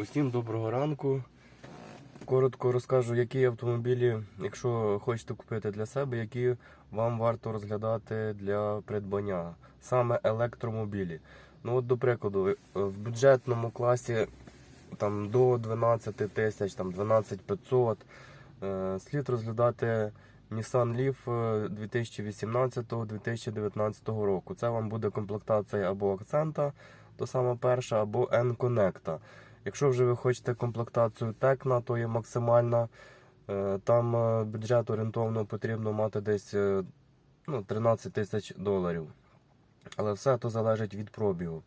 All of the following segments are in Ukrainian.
Усім доброго ранку. Коротко розкажу, які автомобілі, якщо хочете купити для себе, які вам варто розглядати для придбання. Саме електромобілі. Ну от, до прикладу, е, в бюджетному класі там, до 12 тисяч, там 12 500 е, слід розглядати Nissan Leaf е, 2018-2019 року. Це вам буде комплектація або акцента, то саме перша, або N-Connect. Якщо вже ви хочете комплектацію Текна, то є максимальна. Е, Там е, бюджет орієнтовно потрібно мати десь е, ну, 13 тисяч доларів. Але все то залежить від пробігу.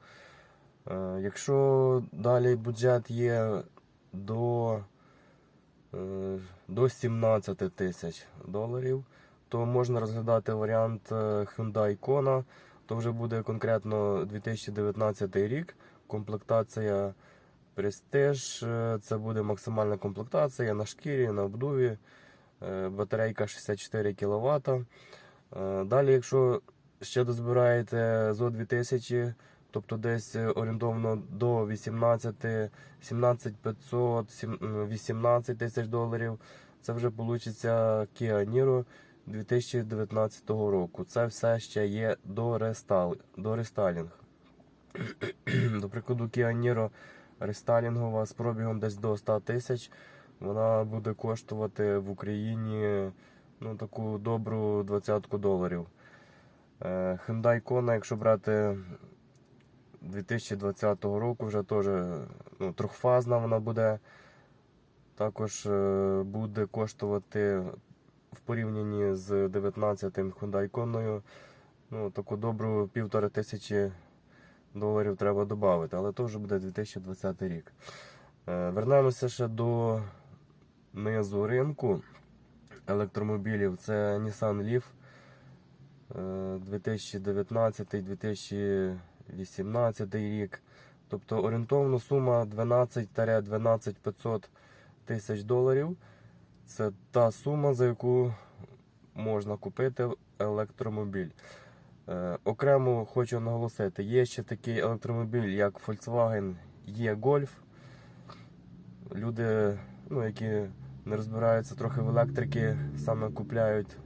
Якщо далі бюджет є до, до 17 тисяч доларів, то можна розглядати варіант Hyundai Kona. То вже буде конкретно 2019 рік. Комплектація Prestige. е, Це буде максимальна комплектація на шкірі, на обдуві. е, Батарейка 64 кВт. Далі, якщо ще дозбираєте зо 2000, тобто десь е, орієнтовно до 18, 17 500, 18 тисяч доларів, це вже вийде Kia Niro 2019 року. Це все ще є до рестайлінг. До прикладу, Kia Niro рестайлінгова з пробігом десь до 100 тисяч. Вона буде коштувати в Україні ну, таку добру двадцятку доларів. Е, Hyundai Kona, якщо брати 2020 року, вже теж ну, трьохфазна вона буде. Також е, буде коштувати в порівнянні з 19-м Hyundai Kona, ну, таку добру півтори тисячі доларів треба додати, але то вже буде 2020 рік. Е, Вернемося ще до низу ринку електромобілів. Це Nissan Leaf е, 2019-2018 рік. Тобто орієнтовна сума 12-12 500 тисяч доларів. Це та сума, за яку можна купити електромобіль. Е, окремо хочу наголосити, є ще такий електромобіль, як Volkswagen E-Golf. Люди, ну, які не розбираються трохи в електрики, саме купляють,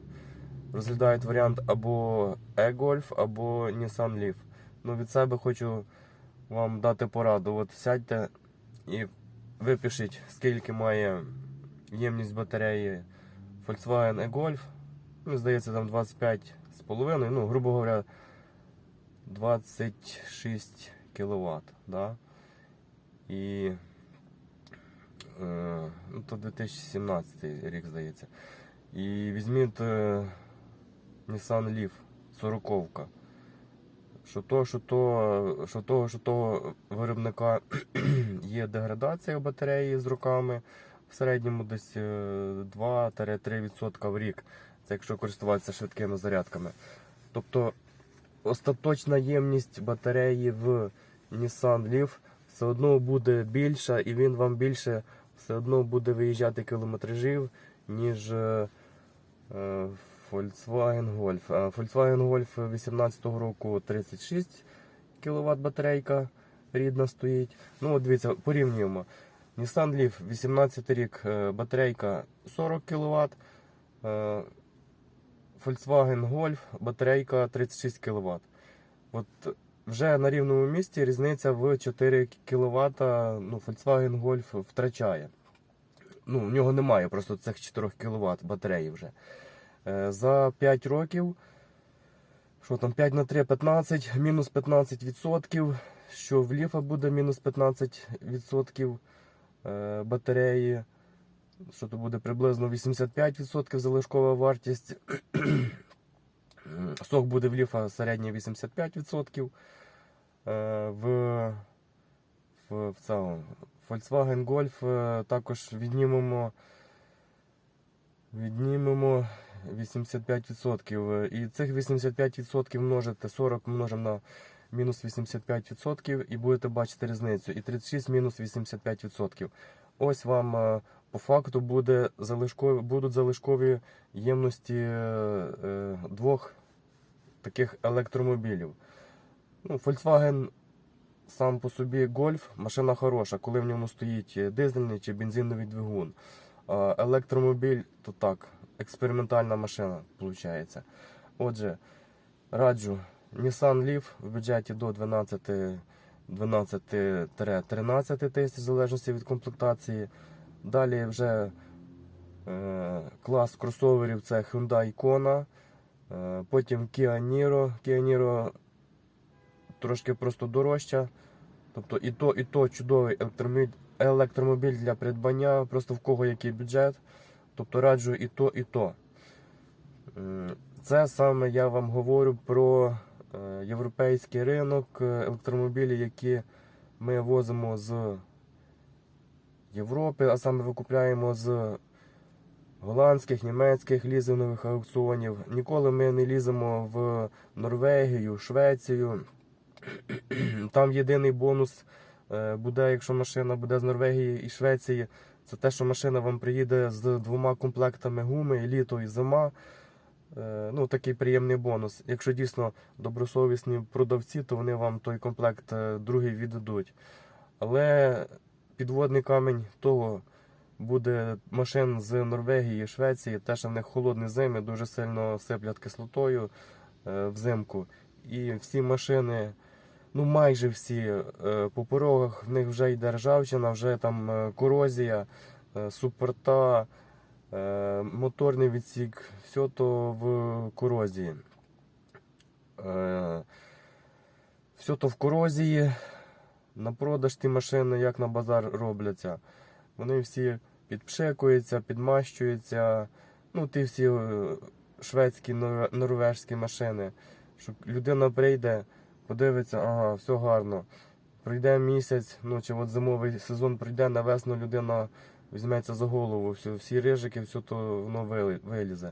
розглядають варіант або E-Golf, або Nissan Leaf. Ну, від себе хочу вам дати пораду. От сядьте і випишіть, скільки має ємність батареї Volkswagen E-Golf. Ну, здається, там 25 з половиною, ну, грубо говоря, 26 кВт. Да? І е, ну, то 2017 рік, здається. І візьміть е, Nissan Leaf 40 що то, що то, що того, що того виробника є деградація батареї з роками, в середньому десь е, 2-3% в рік. Це якщо користуватися швидкими зарядками. Тобто остаточна ємність батареї в Nissan Leaf все одно буде більша, і він вам більше все одно буде виїжджати кілометражів, ніж е, е, Volkswagen Golf. Volkswagen Golf 2018 року 36 кВт батарейка рідна стоїть. Ну, от дивіться, порівнюємо. Nissan Leaf 18 рік е, батарейка 40 кВт. Volkswagen Golf батарейка 36 кВт. От вже на рівному місці різниця в 4 кВт ну, Volkswagen Golf втрачає. Ну, в нього немає просто цих 4 кВт батареї вже. Е, За 5 років, що там 5 на 3 15, мінус 15%, що в ліфа буде мінус 15% е, батареї. Що то буде приблизно 85% залишкова вартість. Сок буде в ліфа середній 85%. Е, В, в, цьому Volkswagen Golf е, також віднімемо, віднімемо 85%. І цих 85% множите 40 множимо на мінус 85% і будете бачити різницю. І 36 мінус 85%. Ось вам е, по факту буде залишкові, будуть залишкові ємності е, е, двох таких електромобілів. Ну, Volkswagen сам по собі гольф машина хороша, коли в ньому стоїть дизельний чи бензиновий двигун. Електромобіль то так, експериментальна машина, виходить. Отже, раджу Nissan Leaf в бюджеті до 12 12-13 тисяч, в залежності від комплектації. Далі вже е, клас кросоверів це Hyundai Kona, е, потім Kia Niro. Kia Niro трошки просто дорожча. Тобто і то, і то чудовий електромобіль, електромобіль для придбання, просто в кого який бюджет. Тобто раджу і то, і то. Це саме я вам говорю про європейський ринок, е, електромобілі, які ми возимо з Європи, а саме викупляємо з голландських, німецьких лізингових аукціонів. Ніколи ми не ліземо в Норвегію, Швецію. Там єдиний бонус е, буде, якщо машина буде з Норвегії і Швеції. Це те, що машина вам приїде з двома комплектами гуми, літо і зима. Е, Ну, такий приємний бонус. Якщо дійсно добросовісні продавці, то вони вам той комплект е, другий віддадуть. Але підводний камінь того буде машин з Норвегії Швеції, те, що в них холодні зими, дуже сильно сиплять кислотою е, взимку. І всі машини, ну майже всі по порогах, в них вже йде ржавчина, вже там корозія, супорта, моторний відсік, все то в корозії. Е, Все то в корозії. На продаж ті машини, як на базар робляться. Вони всі підпшикуються, підмащуються. Ну, ті всі е, шведські, норвежські машини. Що людина прийде, подивиться, ага, все гарно. Пройде місяць, ну чи от зимовий сезон прийде, на весну людина візьметься за голову, все, всі рижики, все то воно вилізе.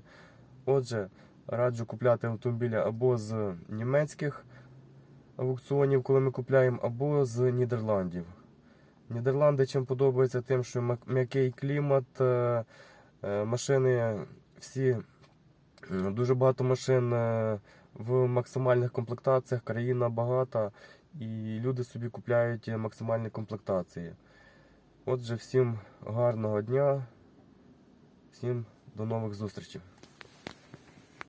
Отже, раджу купляти автомобілі або з німецьких аукціонів, коли ми купляємо, або з Нідерландів. Нідерланди чим подобається тим, що м'який клімат, е, е, машини всі, дуже багато машин е, в максимальних комплектаціях, країна багата, і люди собі купляють максимальні комплектації. Отже, всім гарного дня, всім до нових зустрічей.